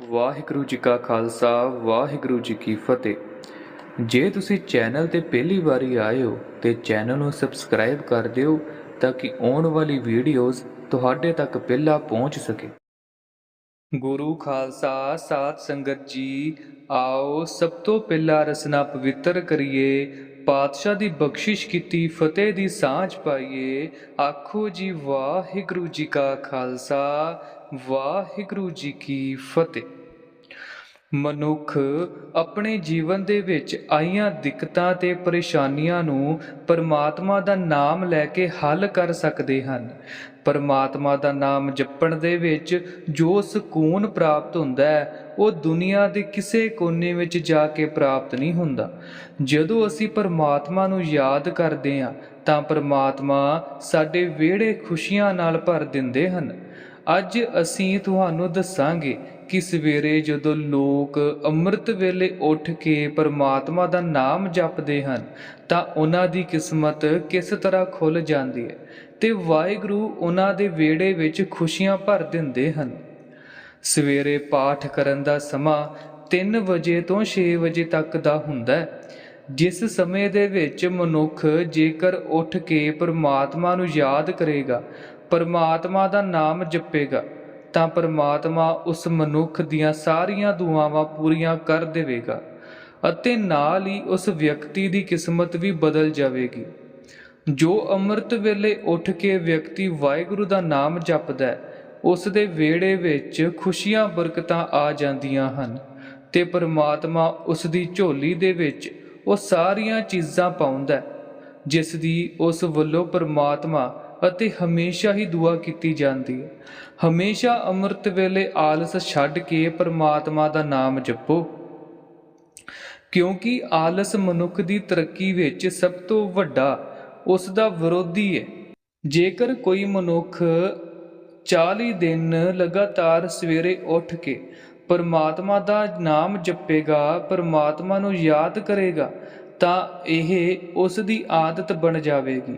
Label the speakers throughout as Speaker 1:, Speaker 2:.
Speaker 1: ਵਾਹਿਗੁਰੂ ਜੀ ਕਾ ਖਾਲਸਾ, ਵਾਹਿਗੁਰੂ ਜੀ ਕੀ ਫਤਿਹ। ਜੇ ਤੁਸੀਂ ਚੈਨਲ ਤੇ ਪਹਿਲੀ ਵਾਰੀ ਆਏ ਹੋ ਤੇ ਚੈਨਲ ਨੂੰ ਸਬਸਕ੍ਰਾਈਬ ਕਰ ਦਿਓ ਤਾਂ ਕਿ ਆਉਣ ਵਾਲੀ ਵੀਡੀਓਜ਼ ਤੁਹਾਡੇ ਤੱਕ ਪਹਿਲਾਂ ਪਹੁੰਚ ਸਕੇ। ਗੁਰੂ ਖਾਲਸਾ, ਸਾਧ ਸੰਗਤ ਜੀ, ਆਓ ਸਭ ਤੋਂ ਪਹਿਲਾਂ ਰਸਨਾ ਪਵਿੱਤਰ ਕਰੀਏ। ਪਾਤਸ਼ਾਹ ਦੀ ਬਖਸ਼ਿਸ਼ ਕੀਤੀ, ਫਤਿਹ ਦੀ ਸਾਂਝ ਪਾਈਏ। ਆਖੋ ਜੀ, ਵਾਹਿਗੁਰੂ ਜੀ ਕਾ ਖਾਲਸਾ, ਵਾਹਿਗੁਰੂ ਜੀ ਕੀ ਫਤਿਹ। ਮਨੁੱਖ ਆਪਣੇ ਜੀਵਨ ਦੇ ਵਿੱਚ ਆਈਆਂ ਦਿੱਕਤਾਂ ਤੇ ਪਰੇਸ਼ਾਨੀਆਂ ਨੂੰ ਪਰਮਾਤਮਾ ਦਾ ਨਾਮ ਲੈ ਕੇ ਹੱਲ ਕਰ ਸਕਦੇ ਹਨ। ਪਰਮਾਤਮਾ ਦਾ ਨਾਮ ਜਪਣ ਦੇ ਵਿੱਚ ਜੋ ਸਕੂਨ ਪ੍ਰਾਪਤ ਹੁੰਦਾ ਹੈ, ਉਹ ਦੁਨੀਆ ਦੇ ਕਿਸੇ ਕੋਨੇ ਵਿੱਚ ਜਾ ਕੇ ਪ੍ਰਾਪਤ ਨਹੀਂ ਹੁੰਦਾ। ਜਦੋਂ ਅਸੀਂ ਪਰਮਾਤਮਾ ਨੂੰ ਯਾਦ ਕਰਦੇ ਹਾਂ, ਤਾਂ ਪਰਮਾਤਮਾ ਸਾਡੇ ਵਿਹੜੇ ਖੁਸ਼ੀਆਂ ਨਾਲ ਭਰ ਦਿੰਦੇ ਹਨ। ਅੱਜ ਅਸੀਂ ਤੁਹਾਨੂੰ ਦੱਸਾਂਗੇ ਕਿ ਸਵੇਰੇ ਜਦੋਂ ਲੋਕ ਅੰਮ੍ਰਿਤ ਵੇਲੇ ਉੱਠ ਕੇ ਪਰਮਾਤਮਾ ਦਾ ਨਾਮ ਜਪਦੇ ਹਨ, ਤਾਂ ਉਹਨਾਂ ਦੀ ਕਿਸਮਤ ਕਿਸ ਤਰ੍ਹਾਂ ਖੁੱਲ ਜਾਂਦੀ ਹੈ ਤੇ ਵਾਹਿਗੁਰੂ ਉਹਨਾਂ ਦੇ ਵਿਹੜੇ ਵਿੱਚ ਖੁਸ਼ੀਆਂ ਭਰ ਦਿੰਦੇ ਹਨ। ਸਵੇਰੇ ਪਾਠ ਕਰਨ ਦਾ ਸਮਾਂ 3 ਵਜੇ ਤੋਂ 6 ਵਜੇ ਤੱਕ ਦਾ ਹੁੰਦਾ ਹੈ, ਜਿਸ ਸਮੇਂ ਦੇ ਵਿੱਚ ਮਨੁੱਖ ਜੇਕਰ ਉੱਠ ਕੇ ਪਰਮਾਤਮਾ ਨੂੰ ਯਾਦ ਕਰੇਗਾ, ਪਰਮਾਤਮਾ ਦਾ ਨਾਮ ਜਪੇਗਾ ਤਾਂ ਪਰਮਾਤਮਾ ਉਸ ਮਨੁੱਖ ਦੀਆਂ ਸਾਰੀਆਂ ਦੁਆਵਾਂ ਪੂਰੀਆਂ ਕਰ ਦੇਵੇਗਾ ਅਤੇ ਨਾਲ ਹੀ ਉਸ ਵਿਅਕਤੀ ਦੀ ਕਿਸਮਤ ਵੀ ਬਦਲ ਜਾਵੇਗੀ। ਜੋ ਅੰਮ੍ਰਿਤ ਵੇਲੇ ਉੱਠ ਕੇ ਵਿਅਕਤੀ ਵਾਹਿਗੁਰੂ ਦਾ ਨਾਮ ਜਪਦਾ ਹੈ, ਉਸ ਦੇ ਵਿਹੜੇ ਵਿੱਚ ਖੁਸ਼ੀਆਂ ਬਰਕਤਾਂ ਆ ਜਾਂਦੀਆਂ ਹਨ ਤੇ ਪਰਮਾਤਮਾ ਉਸ ਦੀ ਝੋਲੀ ਦੇ ਵਿੱਚ ਉਹ ਸਾਰੀਆਂ ਚੀਜ਼ਾਂ ਪਾਉਂਦਾ ਜਿਸ ਦੀ ਉਸ ਵੱਲੋਂ ਪਰਮਾਤਮਾ ਅਤੇ ਹਮੇਸ਼ਾ ਹੀ ਦੁਆ ਕੀਤੀ ਜਾਂਦੀ ਹੈ। ਹਮੇਸ਼ਾ ਅੰਮ੍ਰਿਤ ਵੇਲੇ ਆਲਸ ਛੱਡ ਕੇ ਪਰਮਾਤਮਾ ਦਾ ਨਾਮ ਜਪੋ। ਕਿਉਂਕਿ ਆਲਸ ਮਨੁੱਖ ਦੀ ਤਰੱਕੀ ਵਿੱਚ ਸਭ ਤੋਂ ਵੱਡਾ ਉਸ ਦਾ ਵਿਰੋਧੀ ਹੈ। ਜੇਕਰ ਕੋਈ ਮਨੁੱਖ 40 ਦਿਨ ਲਗਾਤਾਰ ਸਵੇਰੇ ਉੱਠ ਕੇ ਪਰਮਾਤਮਾ ਦਾ ਨਾਮ ਜਪੇਗਾ, ਪਰਮਾਤਮਾ ਨੂੰ ਯਾਦ ਕਰੇਗਾ, ਤਾਂ ਇਹ ਉਸ ਦੀ ਆਦਤ ਬਣ ਜਾਵੇਗੀ।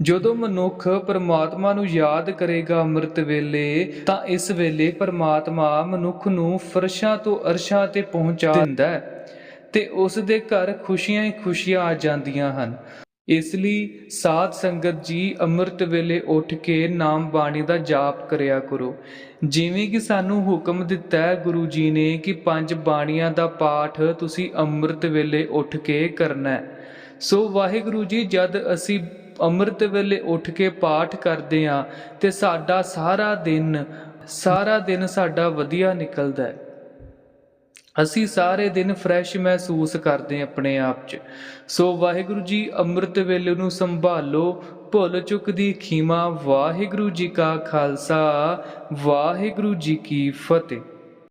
Speaker 1: ਜਦੋਂ ਮਨੁੱਖ ਪਰਮਾਤਮਾ ਨੂੰ ਯਾਦ ਕਰੇਗਾ ਅੰਮ੍ਰਿਤ ਵੇਲੇ, ਤਾਂ ਇਸ ਵੇਲੇ ਪਰਮਾਤਮਾ ਮਨੁੱਖ ਨੂੰ ਫਰਸ਼ਾਂ ਤੋਂ ਅਰਸ਼ਾਂ ਤੇ ਪਹੁੰਚਾ ਦਿੰਦਾ ਹੈ ਤੇ ਉਸ ਦੇ ਘਰ ਖੁਸ਼ੀਆਂ ਹੀ ਖੁਸ਼ੀਆਂ ਆ ਜਾਂਦੀਆਂ ਹਨ। ਇਸ ਲਈ ਸਾਧ ਸੰਗਤ ਜੀ ਅੰਮ੍ਰਿਤ ਵੇਲੇ ਉੱਠ ਕੇ ਨਾਮ ਬਾਣੀ ਦਾ ਜਾਪ ਕਰਿਆ ਕਰੋ। ਜਿਵੇਂ ਕਿ ਸਾਨੂੰ ਹੁਕਮ ਦਿੱਤਾ ਹੈ ਗੁਰੂ ਜੀ ਨੇ ਕਿ ਪੰਜ ਬਾਣੀਆਂ ਦਾ ਪਾਠ ਤੁਸੀਂ ਅੰਮ੍ਰਿਤ ਵੇਲੇ ਉੱਠ ਕੇ ਕਰਨਾ ਹੈ। ਸੋ ਵਾਹਿਗੁਰੂ ਜੀ, ਜਦ ਅਸੀਂ ਅੰਮ੍ਰਿਤ ਵੇਲੇ ਉੱਠ ਕੇ ਪਾਠ ਕਰਦੇ ਹਾਂ ਤੇ ਸਾਡਾ ਸਾਰਾ ਦਿਨ ਸਾਰਾ ਦਿਨ ਸਾਡਾ ਵਧੀਆ ਨਿਕਲਦਾ ਹੈ। ਅਸੀਂ ਸਾਰੇ ਦਿਨ ਫਰੈਸ਼ ਮਹਿਸੂਸ ਕਰਦੇ ਆਪਣੇ ਆਪ 'ਚ। ਸੋ ਵਾਹਿਗੁਰੂ ਜੀ, ਅੰਮ੍ਰਿਤ ਵੇਲੇ ਨੂੰ ਸੰਭਾਲੋ, ਭੁੱਲ ਚੁੱਕ ਦੀ ਖੀਮਾ। ਵਾਹਿਗੁਰੂ ਜੀ ਕਾ ਖਾਲਸਾ, ਵਾਹਿਗੁਰੂ ਜੀ ਕੀ ਫਤਿਹ।